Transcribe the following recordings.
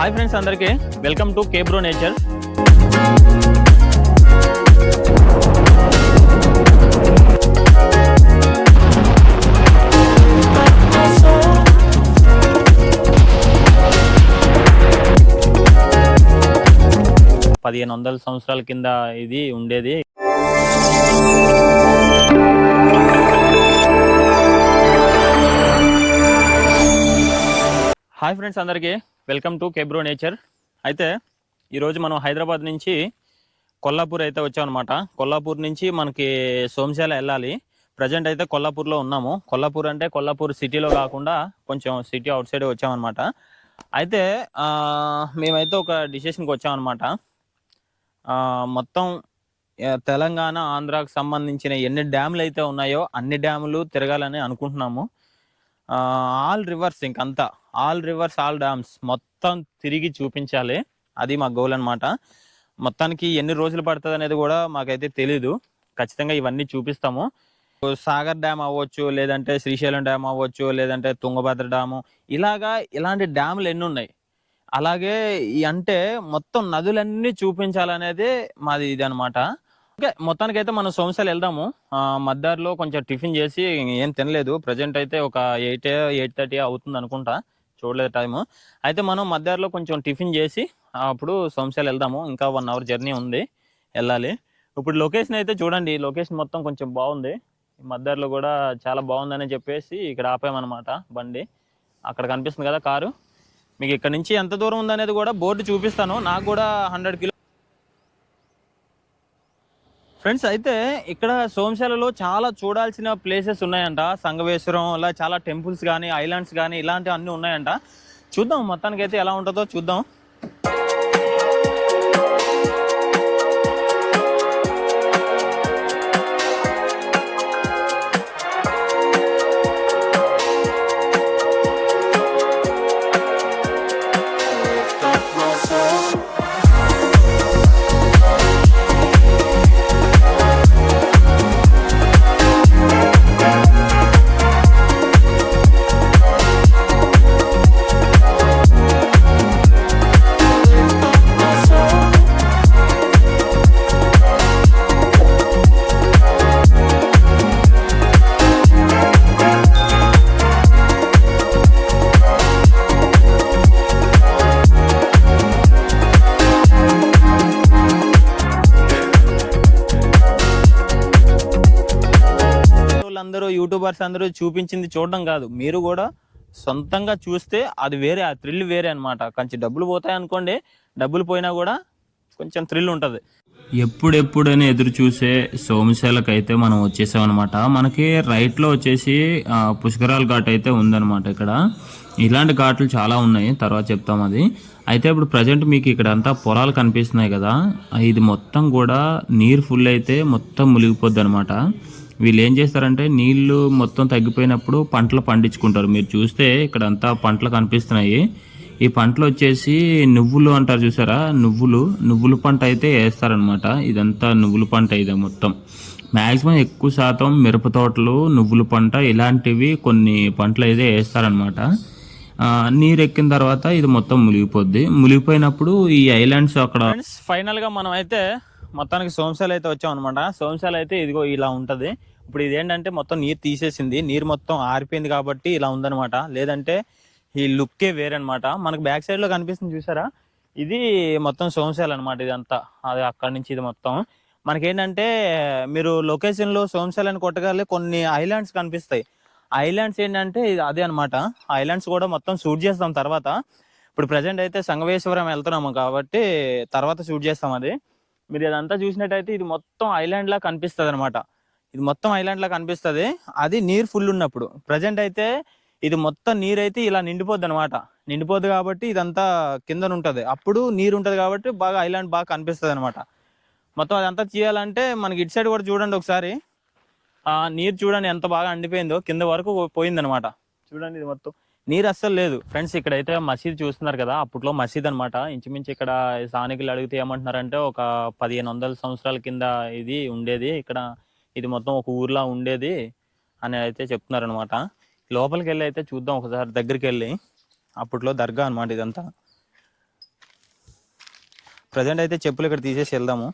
Hi friends అందరికీ. Welcome to కేబ్రో nature పదిహేను వందల సంవత్సరాల కింద ఇది ఉండేది. హాయ్ ఫ్రెండ్స్ అందరికీ. Welcome to Kebro nature. అయితే ఈరోజు మనం హైదరాబాద్ నుంచి కొల్లాపూర్ అయితే వచ్చామన్నమాట. కొల్లాపూర్ నుంచి మనకి సోమశాల వెళ్ళాలి. ప్రజెంట్ అయితే కొల్లాపూర్లో ఉన్నాము. కొల్లాపూర్ అంటే కొల్లాపూర్ సిటీలో కాకుండా కొంచెం సిటీ అవుట్ సైడ్ వచ్చామన్నమాట. అయితే మేమైతే ఒక డిసిషన్కి వచ్చామన్నమాట. మొత్తం తెలంగాణ ఆంధ్రాకు సంబంధించిన ఎన్ని డ్యాములు అయితే ఉన్నాయో అన్ని డ్యాములు తిరగాలని అనుకుంటున్నాము. ఆల్ రివర్స్ ఇంకంతా. ఆల్ రివర్స్ ఆల్ డ్యామ్స్ మొత్తం తిరిగి చూపించాలి. అది మా గోల్ అనమాట మొత్తానికి ఎన్ని రోజులు పడుతుంది అనేది కూడా మాకైతే తెలీదు. ఖచ్చితంగా ఇవన్నీ చూపిస్తాము. సాగర్ డ్యామ్ అవ్వచ్చు లేదంటే శ్రీశైలం డ్యామ్ అవ్వచ్చు లేదంటే తుంగభద్ర డ్యాము ఇలాగా ఇలాంటి డ్యాములు ఎన్ని ఉన్నాయి? అలాగే ఈ అంటే మొత్తం నదులన్నీ చూపించాలనేది మాది ఇది అనమాట ఓకే మొత్తానికైతే మనం సోమశాల వెళ్దాము. ఆ, కొంచెం టిఫిన్ చేసి ఏం తినలేదు. ప్రజెంట్ అయితే ఒక ఎయిట్ ఎయిట్ థర్టీ అవుతుంది అనుకుంటా. చూడలేదు టైము అయితే మనం మధ్యాహ్నంలో కొంచెం టిఫిన్ చేసి అప్పుడు సోమశాల వెళ్దాము. ఇంకా వన్ అవర్ జర్నీ ఉంది వెళ్ళాలి. ఇప్పుడు లొకేషన్ అయితే చూడండి. లొకేషన్ మొత్తం కొంచెం బాగుంది. మధ్యాహ్నంలో కూడా చాలా బాగుందని చెప్పేసి ఇక్కడ ఆపామన్నమాట బండి. అక్కడ కనిపిస్తుంది కదా కారు. మీకు ఇక్కడ నుంచి ఎంత దూరం ఉందనేది కూడా బోర్డు చూపిస్తాను. నాకు కూడా హండ్రెడ్ కిలో ఫ్రెండ్స్ అయితే ఇక్కడ సోమశాలలో చాలా చూడాల్సిన ప్లేసెస్ ఉన్నాయంట. సంగవేశ్వరం ఇలా చాలా టెంపుల్స్ కానీ ఐలాండ్స్ కానీ ఇలాంటివి అన్నీ ఉన్నాయంట. చూద్దాం మొత్తానికి అయితే ఎలా ఉంటుందో చూద్దాం. యూట్యూబర్స్ అందరూ చూపించింది చూడడం కాదు. మీరు కూడా సొంతంగా చూస్తే అది వేరే ఆ థ్రిల్ వేరే అనమాట కొంచెం డబ్బులు పోతాయి అనుకోండి డబ్బులు పోయినా కూడా కొంచెం థ్రిల్ ఉంటుంది. ఎప్పుడెప్పుడని ఎదురు చూసే సోమశాలకు అయితే మనం వచ్చేసామన్నమాట మనకి రైట్లో వచ్చేసి పుష్కరాల ఘాట్ అయితే ఉందన్నమాట ఇక్కడ. ఇలాంటి ఘాట్లు చాలా ఉన్నాయి తర్వాత చెప్తాం అది. అయితే ఇప్పుడు ప్రజెంట్ మీకు ఇక్కడ అంతా పొలాలు కనిపిస్తున్నాయి కదా. ఇది మొత్తం కూడా నీరు ఫుల్ అయితే మొత్తం మునిగిపోద్ది అనమాట వీళ్ళు ఏం చేస్తారంటే నీళ్ళు మొత్తం తగ్గిపోయినప్పుడు పంటలు పండించుకుంటారు. మీరు చూస్తే ఇక్కడ అంతా పంటలు కనిపిస్తున్నాయి. ఈ పంటలు వచ్చేసి నువ్వులు అంటారు చూసారా? నువ్వులు. నువ్వుల పంట అయితే వేస్తారనమాట ఇదంతా నువ్వుల పంట ఇదే మొత్తం. మ్యాక్సిమం ఎక్కువ శాతం మిరప తోటలు నువ్వుల పంట ఇలాంటివి కొన్ని పంటలు అయితే వేస్తారనమాట నీరు ఎక్కిన తర్వాత ఇది మొత్తం మునిగిపోద్ది. మునిగిపోయినప్పుడు ఈ ఐలాండ్స్ అక్కడ ఫైనల్గా మనం అయితే మొత్తానికి సోమశాల అయితే వచ్చాం అనమాట సోమశాల అయితే ఇదిగో ఇలా ఉంటుంది. ఇప్పుడు ఇదేంటంటే మొత్తం నీరు తీసేసింది. నీరు మొత్తం ఆరిపోయింది కాబట్టి ఇలా ఉందన్నమాట. లేదంటే ఈ లుక్కే వేరనమాట మనకు బ్యాక్ సైడ్లో కనిపిస్తుంది చూసారా? ఇది మొత్తం సోమశాల అనమాట ఇదంతా. అది అక్కడి నుంచి ఇది మొత్తం. మనకేంటంటే మీరు లొకేషన్లో లో సోమశాల అని కొట్టగానే కొన్ని ఐలాండ్స్ కనిపిస్తాయి. ఐలాండ్స్ ఏంటంటే ఇది అదే అనమాట ఐలాండ్స్ కూడా మొత్తం షూట్ చేస్తాం తర్వాత. ఇప్పుడు ప్రజెంట్ అయితే సంగవేశ్వరం వెళ్తున్నాము కాబట్టి తర్వాత షూట్ చేస్తాం అది. మీరు ఇదంతా చూసినట్టయితే ఇది మొత్తం ఐలాండ్ లా కనిపిస్తుంది అనమాట ఇది మొత్తం ఐలాండ్ లా కనిపిస్తుంది. అది నీరు ఫుల్ ఉన్నప్పుడు. ప్రజెంట్ అయితే ఇది మొత్తం నీరు అయితే ఇలా నిండిపోద్ది అనమాట నిండిపోద్ది కాబట్టి ఇదంతా కింద ఉంటుంది అప్పుడు నీరు ఉంటుంది కాబట్టి బాగా ఐలాండ్ బాగా కనిపిస్తుంది అనమాట మొత్తం అదంతా చేయాలంటే మనకి ఇటు సైడ్ కూడా చూడండి ఒకసారి. ఆ నీరు చూడండి ఎంత బాగా అండిపోయిందో. కింద వరకు పోయిందనమాట చూడండి ఇది మొత్తం. నీరు అస్సలు లేదు. ఫ్రెండ్స్ ఇక్కడైతే మసీద్ చూస్తున్నారు కదా అప్పట్లో మసీద్ అనమాట ఇంచుమించు ఇక్కడ స్థానికులు అడిగితే ఏమంటున్నారంటే ఒక పదిహేను వందల సంవత్సరాల కింద ఇది ఉండేది. ఇక్కడ ఇది మొత్తం ఒక ఊర్లా ఉండేది అని అయితే చెప్తున్నారు అనమాట లోపలికి వెళ్ళి అయితే చూద్దాం ఒకసారి దగ్గరికి వెళ్ళి అప్పట్లో దర్గా అనమాట ఇదంతా. ప్రజెంట్ అయితే చెప్పులు ఇక్కడ తీసేసి వెళ్దాము.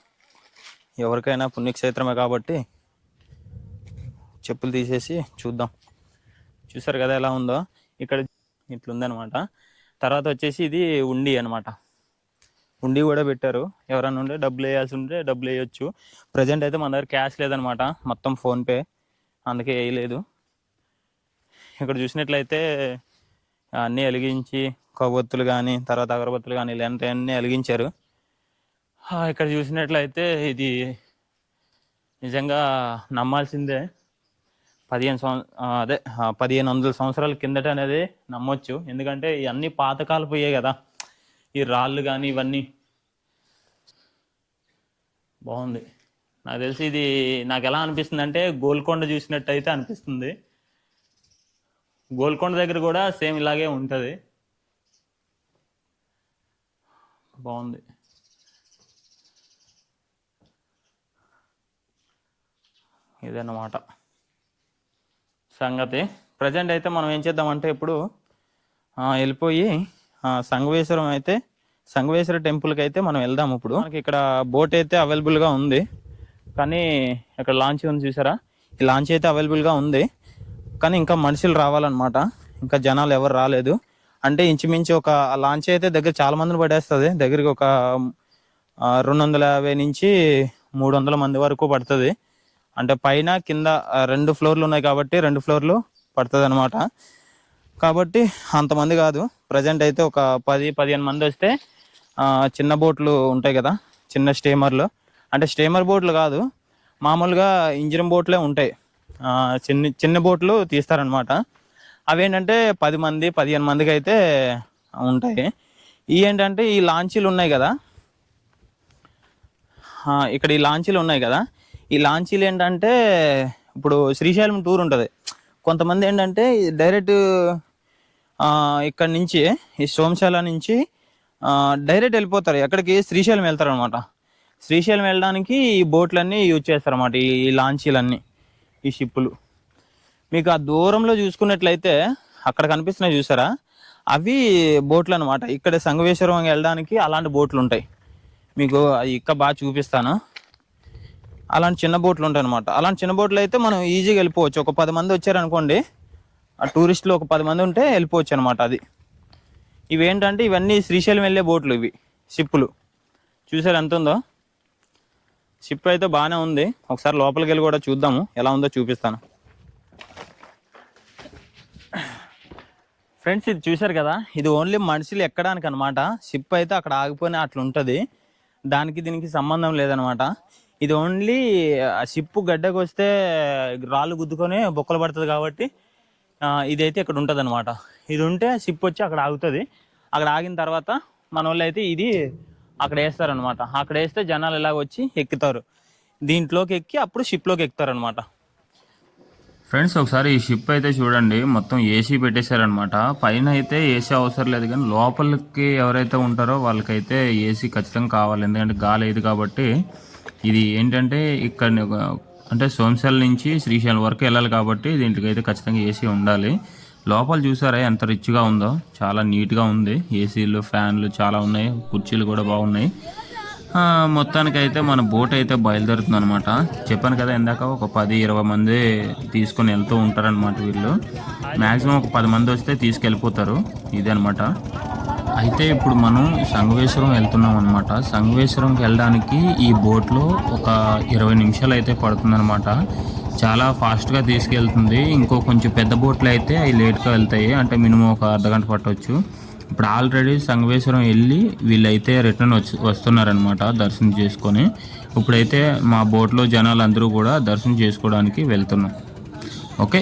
ఎవరికైనా పుణ్యక్షేత్రమే కాబట్టి చెప్పులు తీసేసి చూద్దాం. చూసారు కదా ఎలా ఉందో? ఇక్కడ ఇట్లుందనమాట. తర్వాత వచ్చేసి ఇది ఉండి అనమాట. ఉండి కూడా పెట్టారు. ఎవరైనా ఉంటే డబ్బులు వేయాల్సి ఉంటే డబ్బులు వేయొచ్చు. ప్రజెంట్ అయితే మన దగ్గర క్యాష్ లేదనమాట. మొత్తం ఫోన్పే అందుకే వేయలేదు. ఇక్కడ చూసినట్లయితే అన్నీ వెలిగించి కొవ్వొత్తులు కానీ తర్వాత అగరబత్తులు కానీ ఇలాంటివన్నీ వెలిగించారు. ఇక్కడ చూసినట్లయితే ఇది నిజంగా నమ్మాల్సిందే. పదిహేను సంవ అదే పదిహేను వందల సంవత్సరాల కిందట అనేది నమ్మొచ్చు. ఎందుకంటే ఇవన్నీ పాతకాలు పోయాయి కదా. ఈ రాళ్ళు కానీ ఇవన్నీ. బాగుంది. నాకు తెలిసి ఇది నాకు ఎలా అనిపిస్తుంది అంటే గోల్కొండ చూసినట్టు అయితే అనిపిస్తుంది. గోల్కొండ దగ్గర కూడా సేమ్ ఇలాగే ఉంటుంది. బాగుంది. ఇదన్నమాట. సంగతి. ప్రజెంట్ అయితే మనం ఏం చేద్దామంటే ఇప్పుడు వెళ్ళిపోయి సంగవేశ్వరం అయితే సంగవేశ్వర టెంపుల్కి అయితే మనం వెళ్దాం ఇప్పుడు. మనకి ఇక్కడ బోట్ అయితే అవైలబుల్గా ఉంది. కానీ ఇక్కడ లాంచ్ ఉంది చూసారా? ఈ లాంచ్ అయితే అవైలబుల్గా ఉంది. కానీ ఇంకా మనుషులు రావాలన్నమాట. ఇంకా జనాలు ఎవరు రాలేదు. అంటే ఇంచుమించు ఒక లాంచ్ అయితే దగ్గర చాలా మందిని పడేస్తుంది. దగ్గరికి ఒక రెండు వందల యాభై నుంచి మూడు వందల మంది వరకు పడుతుంది. అంటే పైన కింద రెండు ఫ్లోర్లు ఉన్నాయి కాబట్టి రెండు ఫ్లోర్లు పడుతుంది అనమాట కాబట్టి అంతమంది కాదు. ప్రజెంట్ అయితే ఒక పది పదిహేను మంది వస్తే చిన్న బోట్లు ఉంటాయి కదా చిన్న స్టీమర్లు. అంటే స్టీమర్ బోట్లు కాదు మామూలుగా ఇంజిన్ బోట్లే ఉంటాయి. చిన్న చిన్న బోట్లు తీస్తారనమాట అవి ఏంటంటే పది మంది పదిహేను మందికి అయితే ఉంటాయి. ఈ ఏంటంటే ఈ లాంచీలు ఉన్నాయి కదా. ఇక్కడ ఈ లాంచీలు ఉన్నాయి కదా. ఈ లాంచీలు ఏంటంటే ఇప్పుడు శ్రీశైలం టూర్ ఉంటుంది. కొంతమంది ఏంటంటే డైరెక్ట్ ఇక్కడ నుంచి ఈ సోమశాల నుంచి డైరెక్ట్ వెళ్ళిపోతారు. ఎక్కడికి? శ్రీశైలం వెళ్తారు అనమాట శ్రీశైలం వెళ్ళడానికి ఈ బోట్లన్నీ యూజ్ చేస్తారు అనమాట ఈ లాంచీలన్నీ ఈ షిప్పులు మీకు ఆ దూరంలో చూసుకున్నట్లయితే అక్కడ కనిపిస్తున్నాయి చూసారా? అవి బోట్లు అనమాట ఇక్కడ సంగమేశ్వరం వెళ్ళడానికి అలాంటి బోట్లు ఉంటాయి మీకు అది బాగా చూపిస్తాను. అలాంటి చిన్న బోట్లు ఉంటాయి అనమాట అలాంటి చిన్న బోట్లు అయితే మనం ఈజీగా వెళ్ళిపోవచ్చు. ఒక పది మంది వచ్చారనుకోండి ఆ టూరిస్టులు ఒక పది మంది ఉంటే వెళ్ళిపోవచ్చు అనమాట అది. ఇవి ఏంటంటే ఇవన్నీ శ్రీశైలం వెళ్ళే బోట్లు ఇవి షిప్పులు. చూసారు ఎంత ఉందో? షిప్ అయితే బాగానే ఉంది. ఒకసారి లోపలికి వెళ్ళి కూడా చూద్దాము. ఎలా ఉందో చూపిస్తాను. ఫ్రెండ్స్ ఇది చూశారు కదా? ఇది ఓన్లీ మనుషులు ఎక్కడానికి అనమాట షిప్ అయితే అక్కడ ఆగిపోయిన అట్లా ఉంటుంది దానికి దీనికి సంబంధం లేదనమాట ఇది ఓన్లీ ఆ షిప్ గడ్డకు వస్తే రాళ్ళు గుద్దుకొని బొక్కలు పడుతుంది కాబట్టి ఇదైతే ఇక్కడ ఉంటుంది అనమాట ఇది ఉంటే షిప్ వచ్చి అక్కడ ఆగుతుంది. అక్కడ ఆగిన తర్వాత మన వాళ్ళు అయితే ఇది అక్కడ వేస్తారనమాట అక్కడ వేస్తే జనాలు ఇలాగ వచ్చి ఎక్కుతారు. దీంట్లోకి ఎక్కి అప్పుడు షిప్లోకి ఎక్కుతారనమాట ఫ్రెండ్స్ ఒకసారి ఈ షిప్ అయితే చూడండి. మొత్తం ఏసీ పెట్టేశారనమాట పైన అయితే ఏసీ అవసరం లేదు కానీ లోపలికి ఎవరైతే ఉంటారో వాళ్ళకైతే ఏసీ ఖచ్చితంగా కావాలి. ఎందుకంటే గాలి ఇది కాబట్టి ఇది ఏంటంటే ఇక్కడ అంటే సోమశాల నుంచి శ్రీశైలం వరకు వెళ్ళాలి కాబట్టి దీంట్కి అయితే ఖచ్చితంగా ఏసీ ఉండాలి. లోపల చూసారా ఎంత రిచ్గా ఉందో? చాలా నీట్గా ఉంది. ఏసీలు ఫ్యాన్లు చాలా ఉన్నాయి. కుర్చీలు కూడా బాగున్నాయి. మొత్తానికి మొత్తానికైతే మన బోట్ అయితే బయలుదేరుతుంది అనమాట చెప్పాను కదా ఇందాక ఒక పది ఇరవై మంది తీసుకొని వెళ్తూ ఉంటారనమాట వీళ్ళు. మ్యాక్సిమం ఒక పది మంది వస్తే తీసుకెళ్ళిపోతారు. ఇదే అనమాట అయితే ఇప్పుడు మనం సంగవేశ్వరం వెళ్తున్నాం అనమాట సంగవేశ్వరంకి వెళ్ళడానికి ఈ బోట్లో ఒక ఇరవై నిమిషాలు అయితే పడుతుందన్నమాట. చాలా ఫాస్ట్గా తీసుకెళ్తుంది. ఇంకో కొంచెం పెద్ద బోట్లు అయితే అవి లేట్గా వెళ్తాయి. అంటే మినిమం ఒక అర్ధగంట పట్టవచ్చు ఇప్పుడు ఆల్రెడీ సంగవేశ్వరం వెళ్ళి వీళ్ళైతే రిటర్న్ వచ్చి వస్తున్నారనమాట దర్శనం చేసుకొని. ఇప్పుడైతే మా బోట్లో జనాలు అందరూ కూడా దర్శనం చేసుకోవడానికి వెళ్తున్నాం. ఓకే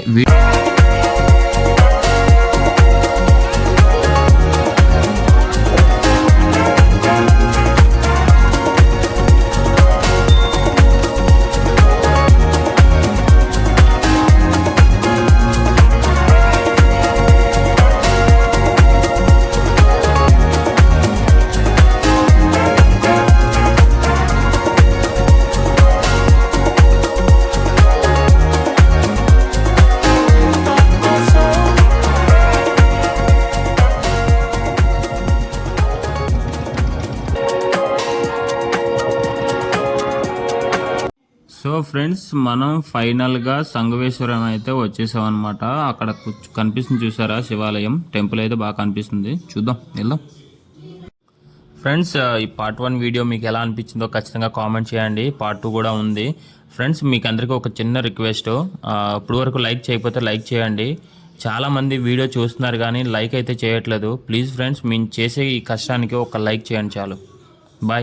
సో ఫ్రెండ్స్ మనం ఫైనల్గా సంగమేశ్వరం అయితే వచ్చేసాం అనమాట అక్కడ కనిపిస్తుంది చూసారా శివాలయం? టెంపుల్ అయితే బాగా కనిపిస్తుంది. చూద్దాం వెళ్దాం. ఫ్రెండ్స్ ఈ పార్ట్ వన్ వీడియో మీకు ఎలా అనిపించిందో ఖచ్చితంగా కామెంట్ చేయండి. పార్ట్ టూ కూడా ఉంది. ఫ్రెండ్స్ మీకు అందరికీ ఒక చిన్న రిక్వెస్ట్ ఇప్పుడు వరకు లైక్ చేయకపోతే లైక్ చేయండి. చాలామంది వీడియో చూస్తున్నారు కానీ లైక్ అయితే చేయట్లేదు. ప్లీజ్ ఫ్రెండ్స్ మేము చేసే ఈ కష్టానికి ఒక లైక్ చేయండి చాలు.